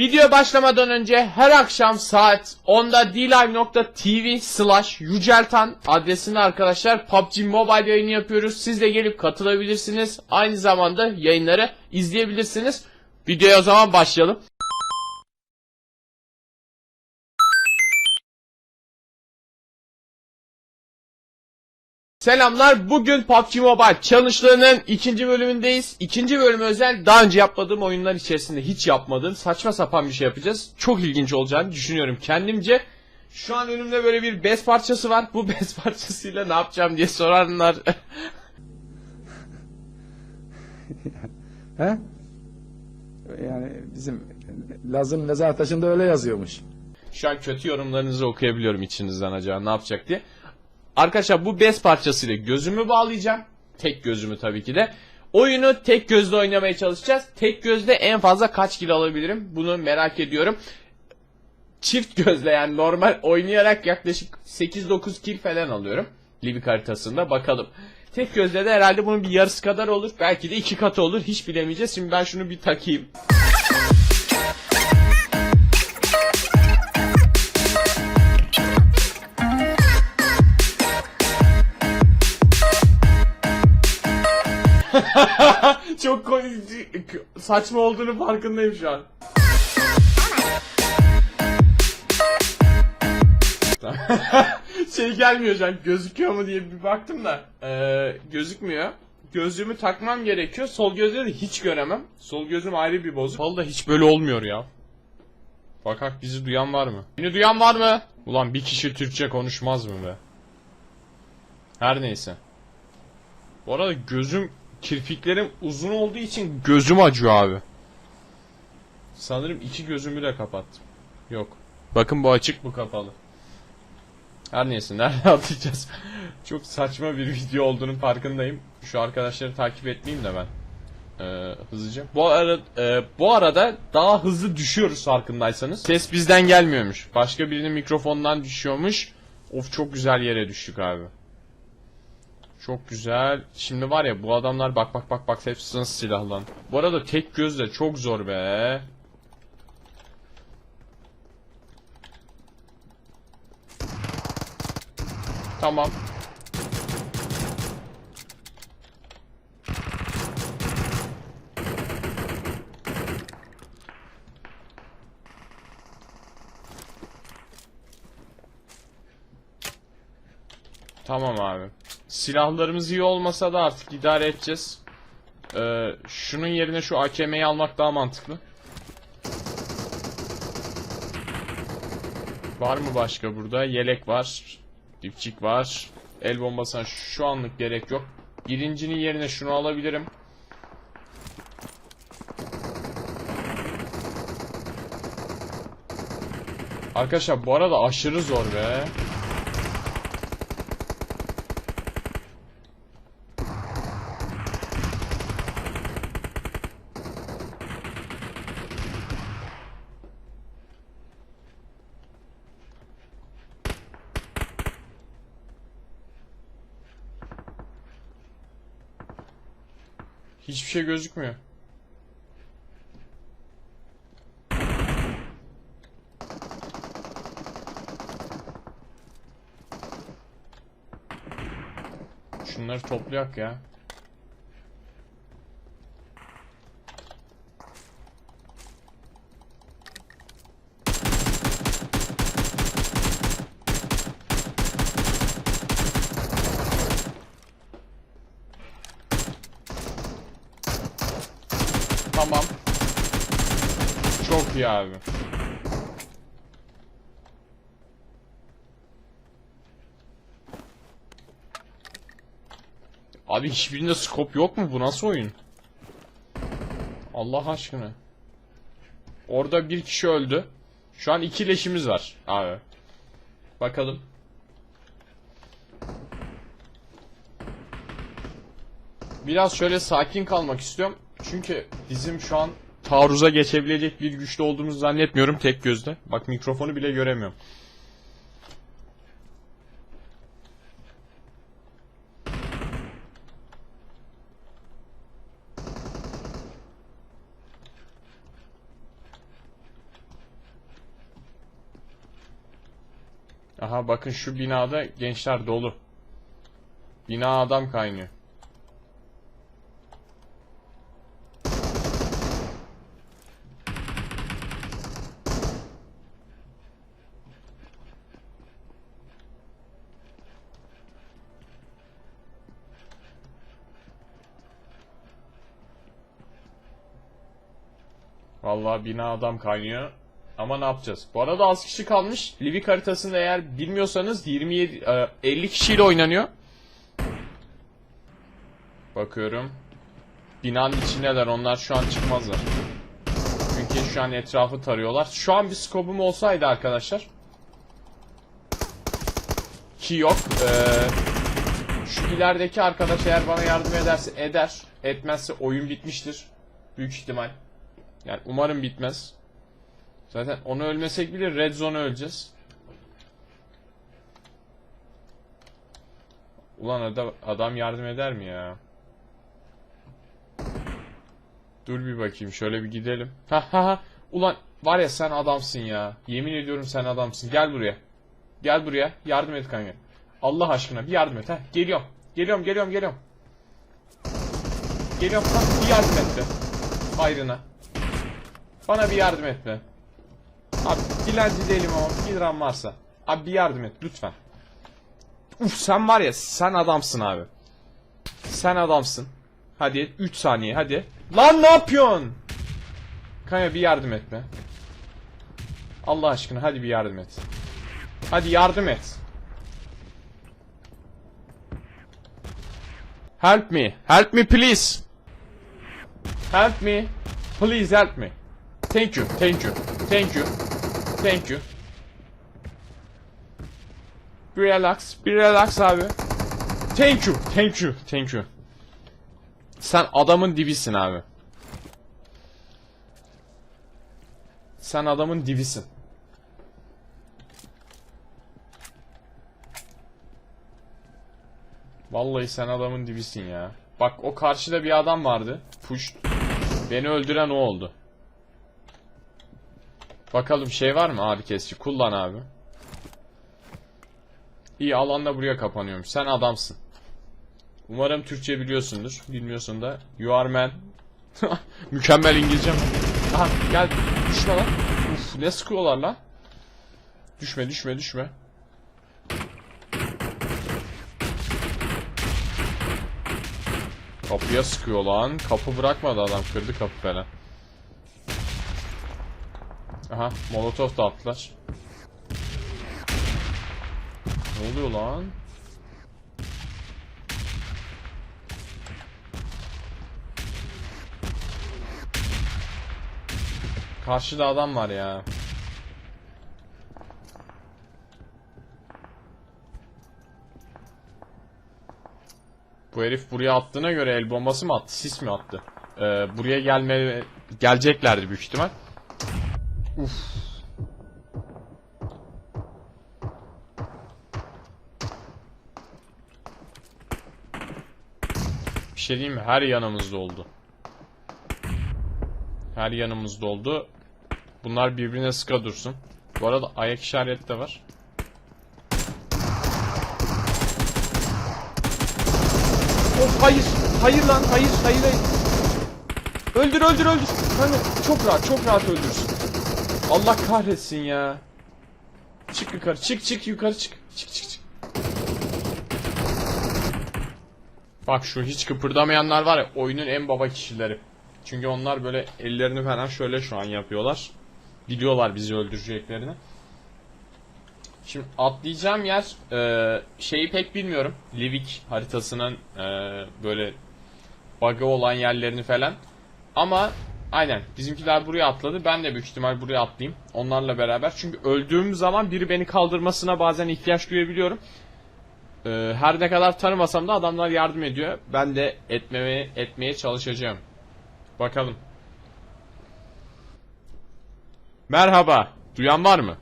Video başlamadan önce her akşam saat 10'da dlive.tv slash yüceltan adresinde arkadaşlar PUBG Mobile yayını yapıyoruz. Siz de gelip katılabilirsiniz. Aynı zamanda yayınları izleyebilirsiniz. Videoya o zaman başlayalım. Selamlar. Bugün PUBG Mobile challenge'larının ikinci bölümündeyiz. İkinci bölüm özel daha önce yapmadığım oyunlar içerisinde hiç yapmadığım saçma sapan bir şey yapacağız. Çok ilginç olacağını düşünüyorum kendimce. Şu an önümde böyle bir bez parçası var. Bu bez parçasıyla ne yapacağım diye soranlar. He? Yani bizim Lazım Mezar Taşı'nda öyle yazıyormuş. Şu an kötü yorumlarınızı okuyabiliyorum içinizden acaba ne yapacak diye. Arkadaşlar bu bez parçasıyla gözümü bağlayacağım. Tek gözümü tabii ki de. Oyunu tek gözle oynamaya çalışacağız. Tek gözle en fazla kaç kill alabilirim? Bunu merak ediyorum. Çift gözle yani normal oynayarak yaklaşık 8-9 kill falan alıyorum. Livik haritasında bakalım. Tek gözle de herhalde bunun bir yarısı kadar olur. Belki de iki katı olur. Hiç bilemeyeceğiz. Şimdi ben şunu bir takayım. Çok saçma olduğunu farkındayım şu an. şey gelmiyor şu an gözüküyor mu diye bir baktım da ee, gözükmüyor. Gözlüğümü takmam gerekiyor. Sol gözle de hiç göremem. Sol gözüm ayrı bir bozuk. Vallahi hiç böyle olmuyor ya. Bakak bizi duyan var mı? Beni duyan var mı? Ulan bir kişi Türkçe konuşmaz mı be? Her neyse. Bu arada gözüm kirpiklerim uzun olduğu için gözüm acıyor abi. Sanırım iki gözümü de kapattım. Yok. Bakın bu açık bu kapalı. Her neyse nerede atacağız? Çok saçma bir video olduğunun farkındayım. Şu arkadaşları takip etmeyeyim de ben. Ee, hızlıca. Bu arada e, bu arada daha hızlı düşüyoruz farkındaysanız. Ses bizden gelmiyormuş. Başka birinin mikrofondan düşüyormuş. Of çok güzel yere düştük abi. Çok güzel. Şimdi var ya bu adamlar bak bak bak bak hepsi nasıl silahlan. Bu arada tek gözle çok zor be. Tamam. Tamam abi. Silahlarımız iyi olmasa da artık idare edeceğiz. Ee, şunun yerine şu AKM'yi almak daha mantıklı. Var mı başka burada? Yelek var. Dipçik var. El bombasına şu anlık gerek yok. Birincinin yerine şunu alabilirim. Arkadaşlar bu arada aşırı zor be. Hiçbir şey gözükmüyor. Şunları toplayak ya. Tamam. Çok iyi abi. Abi hiçbirinde scope yok mu? Bu nasıl oyun? Allah aşkına. Orada bir kişi öldü. Şu an iki leşimiz var abi. Bakalım. Biraz şöyle sakin kalmak istiyorum. Çünkü bizim şu an taarruza geçebilecek bir güçte olduğumuzu zannetmiyorum tek gözle. Bak mikrofonu bile göremiyorum. Aha bakın şu binada gençler dolu. Bina adam kaynıyor. Vallahi bina adam kaynıyor. Ama ne yapacağız? Bu arada az kişi kalmış. Livik haritasında eğer bilmiyorsanız 27 e, 50 kişiyle oynanıyor. Bakıyorum. Binanın içindeler. Onlar şu an çıkmazlar. Çünkü şu an etrafı tarıyorlar. Şu an bir skobum olsaydı arkadaşlar. Ki yok. Ee, şu ilerideki arkadaş eğer bana yardım ederse eder. Etmezse oyun bitmiştir. Büyük ihtimal. Yani umarım bitmez. Zaten onu ölmesek bile red zone'a öleceğiz. Ulan adam, yardım eder mi ya? Dur bir bakayım şöyle bir gidelim. Ulan var ya sen adamsın ya. Yemin ediyorum sen adamsın. Gel buraya. Gel buraya. Yardım et kanka. Allah aşkına bir yardım et ha. Geliyorum. Geliyorum geliyorum geliyorum. Geliyorum. Ha, bir yardım et be. Hayrına. Bana bir yardım et be. Abi dilenci değilim ama 1 liram varsa. Abi bir yardım et lütfen. Uf sen var ya sen adamsın abi. Sen adamsın. Hadi 3 saniye hadi. Lan ne yapıyorsun? Kaya bir yardım et be. Allah aşkına hadi bir yardım et. Hadi yardım et. Help me. Help me please. Help me. Please help me. Thank you. Thank you. Thank you. Thank you. Bir relax. Bir relax abi. Thank you. Thank you. Thank you. Sen adamın dibisin abi. Sen adamın dibisin. Vallahi sen adamın dibisin ya. Bak o karşıda bir adam vardı. Push. Beni öldüren o oldu. Bakalım şey var mı abi kesici? Kullan abi. İyi alan da buraya kapanıyormuş. Sen adamsın. Umarım Türkçe biliyorsundur. Bilmiyorsun da. You are man. Mükemmel İngilizcem. Aha gel. Düşme lan. Uf ne sıkıyorlar lan. Düşme düşme düşme. Kapıya sıkıyor lan. Kapı bırakmadı adam. Kırdı kapı falan. Aha molotof da attılar. Ne oluyor lan? Karşıda adam var ya. Bu herif buraya attığına göre el bombası mı attı, sis mi attı? Ee, buraya gelme geleceklerdi büyük ihtimal. Uf. Bir şey diyeyim mi? Her yanımızda oldu. Her yanımızda oldu. Bunlar birbirine sıka dursun. Bu arada ayak işareti de var. Of hayır. Hayır lan hayır hayır hayır. Öldür öldür öldür. Hani çok rahat çok rahat öldürsün. Allah kahretsin ya. Çık yukarı çık çık yukarı çık. Çık çık çık. Bak şu hiç kıpırdamayanlar var ya oyunun en baba kişileri. Çünkü onlar böyle ellerini falan şöyle şu an yapıyorlar. Biliyorlar bizi öldüreceklerini. Şimdi atlayacağım yer e, şeyi pek bilmiyorum. Livik haritasının e, böyle bug'ı olan yerlerini falan. Ama aynen bizimkiler buraya atladı. Ben de büyük ihtimal buraya atlayayım. Onlarla beraber. Çünkü öldüğüm zaman biri beni kaldırmasına bazen ihtiyaç duyabiliyorum. E, her ne kadar tanımasam da adamlar yardım ediyor. Ben de etmeye, etmeye çalışacağım. Bakalım. Merhaba. Duyan var mı?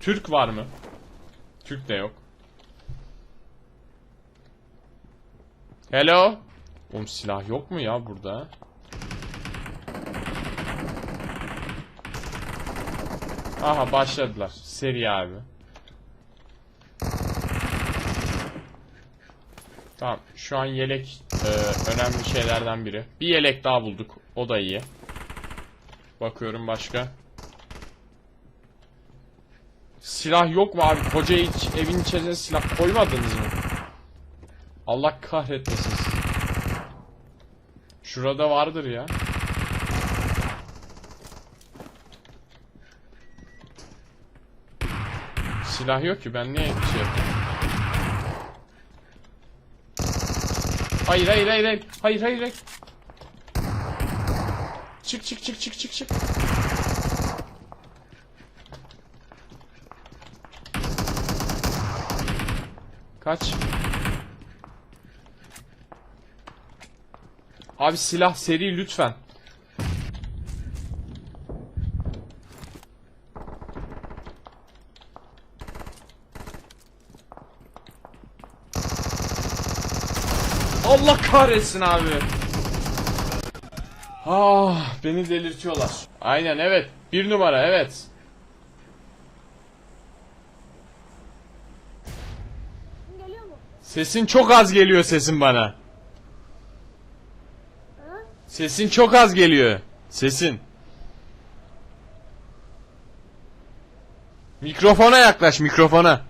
Türk var mı? Türk de yok. Hello? Oğlum silah yok mu ya burada? Aha başladılar. Seri abi. Tamam. Şu an yelek e, önemli şeylerden biri. Bir yelek daha bulduk. O da iyi. Bakıyorum başka. Silah yok mu abi? Koca iç, evin içerisine silah koymadınız mı? Allah kahretmesin. Şurada vardır ya. Silah yok ki ben niye şey yapayım? Hayır hayır hayır hayır hayır hayır hayır. Çık çık çık çık çık çık. Kaç. Abi silah seri lütfen. Allah kahretsin abi. Ah beni delirtiyorlar. Aynen evet. Bir numara evet. Sesin çok az geliyor sesin bana. Sesin çok az geliyor. Sesin. Mikrofona yaklaş mikrofona.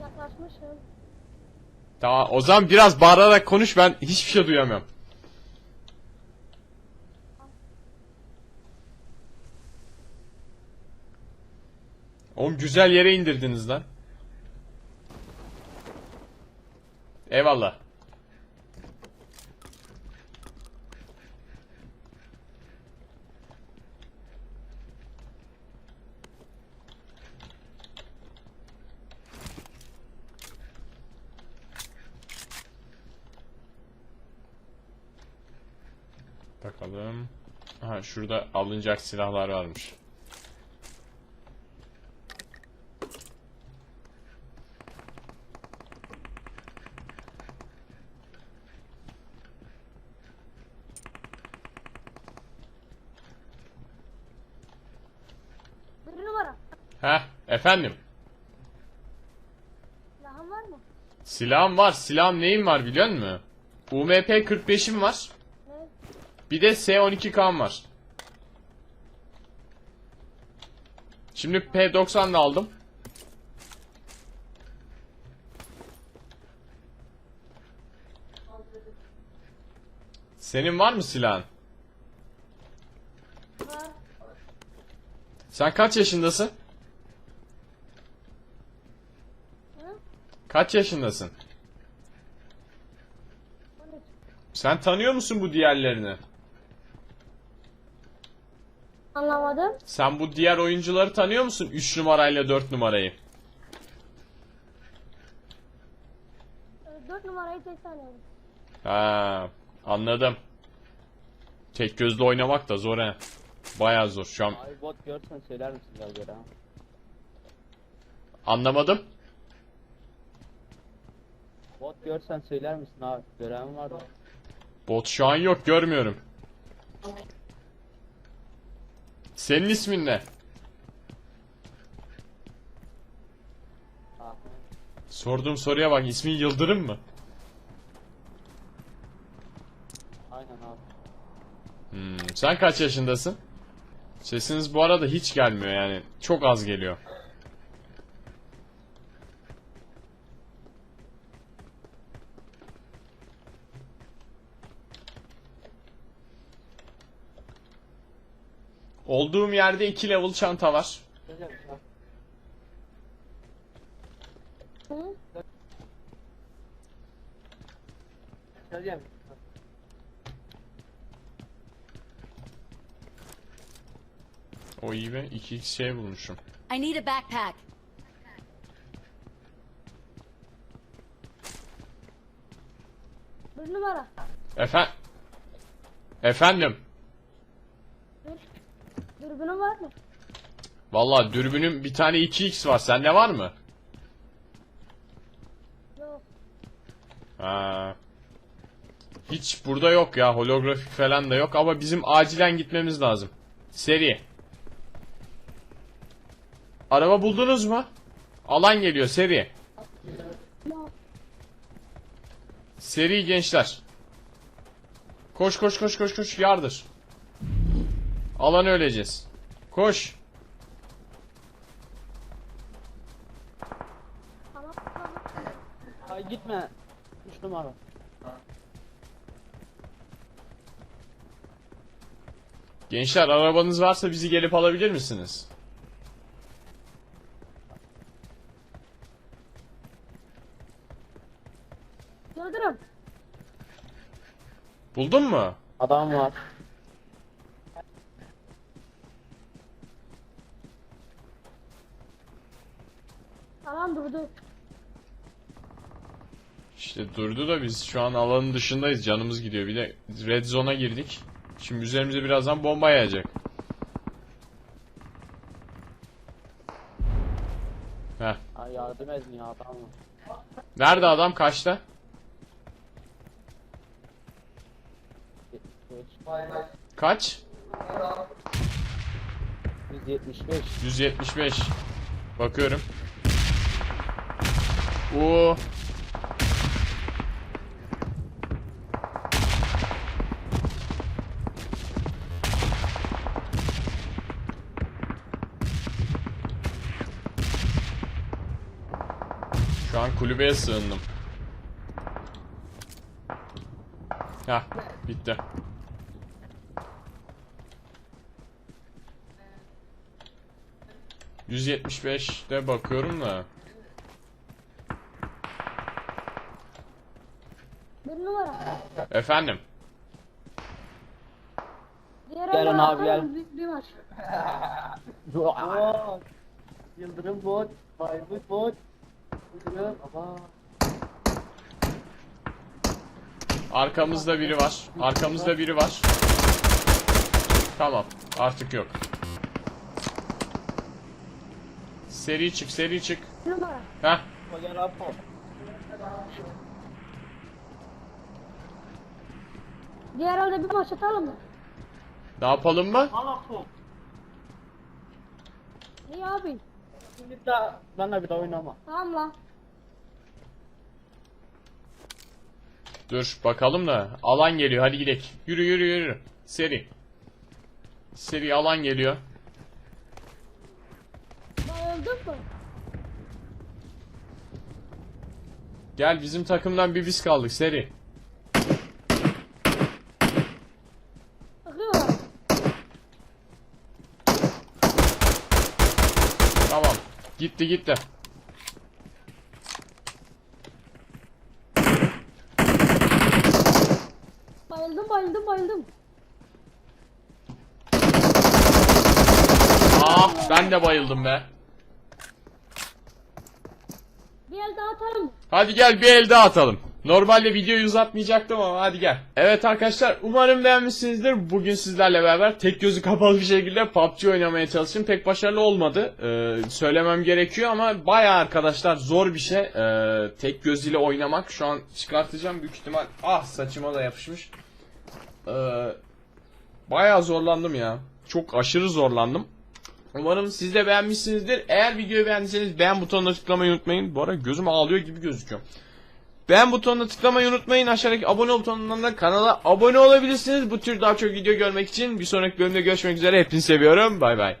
Yaklaşmışım. Tamam o zaman biraz bağırarak konuş ben hiçbir şey duyamıyorum. Oğlum güzel yere indirdiniz lan. Eyvallah. Bakalım. Aha şurada alınacak silahlar varmış. Bir numara. Heh efendim. Silahın var mı? Silahım var. Silahım neyim var biliyor musun? UMP 45'im var. Bir de S12K'm var. Şimdi P90 da aldım. Senin var mı silahın? Sen kaç yaşındasın? Kaç yaşındasın? 13. Sen tanıyor musun bu diğerlerini? Anlamadım. Sen bu diğer oyuncuları tanıyor musun? 3 numarayla 4 numarayı. 4 numarayı tek tanıyorum. Ha, anladım. Tek gözlü oynamak da zor he. Baya zor şu an. Abi bot görsen söyler misin ha? Anlamadım. Bot görsen söyler misin abi? Görevim var da. Bot şu an yok görmüyorum. Senin ismin ne? Sorduğum soruya bak ismin Yıldırım mı? Aynen abi. Hmm, sen kaç yaşındasın? Sesiniz bu arada hiç gelmiyor yani. Çok az geliyor. Olduğum yerde 2 level çanta var. Hı? O iyi be 2x şey bulmuşum. I need a backpack. Bir numara. Efe Efendim. Bir. Dürbünün var mı? Vallahi dürbünüm bir tane 2x var. Sende var mı? Yok. Ha. Hiç burada yok ya. Holografik falan da yok ama bizim acilen gitmemiz lazım. Seri. Araba buldunuz mu? Alan geliyor seri. Seri gençler. Koş koş koş koş koş yardır. Alan öleceğiz. Koş. Ay gitme. 3 numara. Gençler arabanız varsa bizi gelip alabilir misiniz? Yıldırım. Buldun mu? Adam var. Tamam durdu. İşte durdu da biz şu an alanın dışındayız. Canımız gidiyor. Bir de red zone'a girdik. Şimdi üzerimize birazdan bomba yağacak. Heh. Ay yardım edin ya adam. Nerede adam? Kaçta? 75. Kaç? 175. 175. Bakıyorum. Oo. Kulübeye sığındım. Hah, bitti. ...175'te bakıyorum da... Bir numara. Efendim? Diğer Gel numara abi, gel. Bir, bir maç. Bot. Yıldırım bot. Bayburt bot. Arkamızda biri var. Arkamızda biri var. Tamam. Artık yok. Seri çık, seri çık. Heh. Gel Apo. Diğer elde bir maç atalım mı? Ne yapalım mı? İyi abi. Şimdi daha benle bir daha oynama. Tamam lan. Dur bakalım da. Alan geliyor. Hadi gidelim. Yürü yürü yürü. Seri. Seri alan geliyor. Bayıldın mı? Gel bizim takımdan bir biz kaldık seri. Gitti gitti. Bayıldım bayıldım bayıldım. Ah ben de bayıldım be. Bir el daha atalım? Hadi gel bir el daha atalım. Normalde videoyu uzatmayacaktım ama hadi gel. Evet arkadaşlar umarım beğenmişsinizdir. Bugün sizlerle beraber tek gözü kapalı bir şekilde PUBG oynamaya çalıştım. Pek başarılı olmadı. Ee, söylemem gerekiyor ama baya arkadaşlar zor bir şey. Ee, tek göz ile oynamak. Şu an çıkartacağım büyük ihtimal. Ah saçıma da yapışmış. Ee, baya zorlandım ya. Çok aşırı zorlandım. Umarım siz de beğenmişsinizdir. Eğer videoyu beğendiyseniz beğen butonuna tıklamayı unutmayın. Bu ara gözüm ağlıyor gibi gözüküyor. Beğen butonuna tıklamayı unutmayın. Aşağıdaki abone ol butonundan da kanala abone olabilirsiniz. Bu tür daha çok video görmek için bir sonraki bölümde görüşmek üzere. Hepinizi seviyorum. Bay bay.